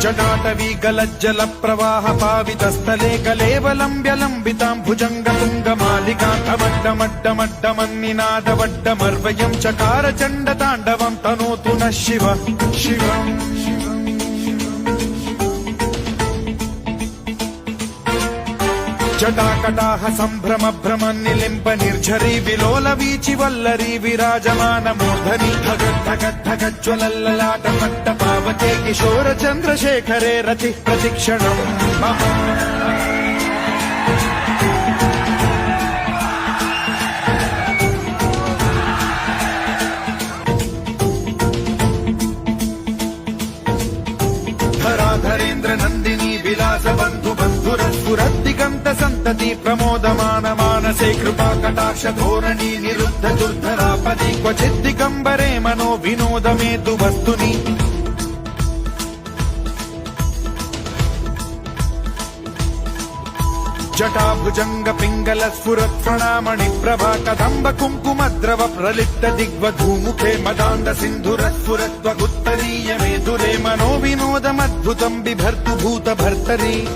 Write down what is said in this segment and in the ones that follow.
జటాటవీగలజ్జల ప్రవాహ పావితస్థలే కలేవలంబ్యలంబితాం భుజంగతుంగమాలికాంతమడ్డమడ్డమడ్డమన్నినాదవడ్డమర్వయం చకార చండ తాండవం తనోతు న శివ. శివం. జటాకటాహ సంభ్రమ భ్రమ నిలింప నిర్జరి విలోల వీచి వల్లరి విరాజమాన మూర్ధని భగద్ధగద్ధగజ్వలల్లలాట మట్ట పావకే కిశోర చంద్రశేఖరే రతి ప్రతిక్షణం. ధరాధరేంద్ర నందిని విలాస సంత సంతతి ప్రమోదమాన మానసే కృపా కటాక్ష ధోరణి నిరుద్ధ దుర్ధరాపది క్వచిద్ది కంబరే మనో వినోదమే తు వస్తుని. జటాభుజంగ పింగళ స్ఫుర ప్రణామణి ప్రభా కదంబ కుంకుమ ద్రవ ప్రలిప్త దిగ్వ ధూముఖే మదాండ సింధుర స్ఫురత్వ గుత్తరీయమే దురే మనో వినోదమద్భుతం బిభర్తు భూత భర్తరీ.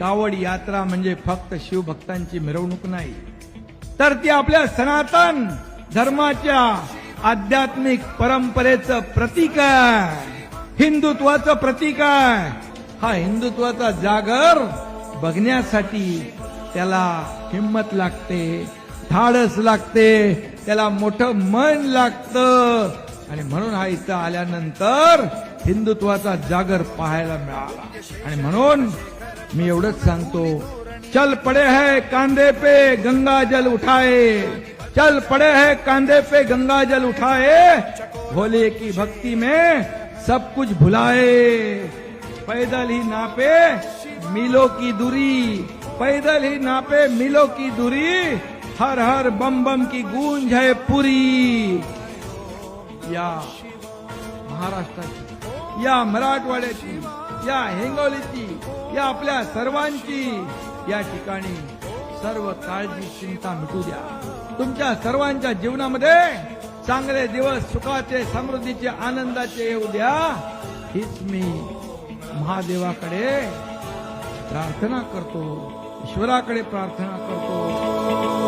कावड यात्रा म्हणजे फक्त शिवभक्तांची मिरवणूक नाही तर ती आपल्या सनातन धर्माच्या आध्यात्मिक परंपरेचं प्रतीक आहे. हिंदुत्वाचं प्रतीक आहे. हा हिंदुत्वाचा जागर बघण्यासाठी त्याला हिंमत लागते धाडस लागते त्याला मोठं मन लागतं. आणि म्हणून हा इथं आल्यानंतर हिंदुत्वाचा जागर पाहायला मिळाला. आणि म्हणून मी एवढंच सांगतो चल पड़े है कांदे पे गंगा जल उठाए. चल पड़े है कांधे पे गंगा जल उठाए. भोले की भक्ति में सब कुछ भुलाए. पैदल ही नापे मिलो की दूरी. पैदल ही नापे मिलो की दूरी. हर हर बम बम की गूंज है पूरी. या महाराष्ट्राची या मराठवाड्याची या हिंगोलीची या आपल्या सर्वांची या ठिकाणी सर्व काळजी चिंता मिटू द्या. तुमच्या सर्वांच्या जीवनामध्ये चांगले दिवस सुखाचे समृद्धीचे आनंदाचे येऊ द्या. हीच मी महादेवाकडे प्रार्थना करतो ईश्वराकडे प्रार्थना करतो.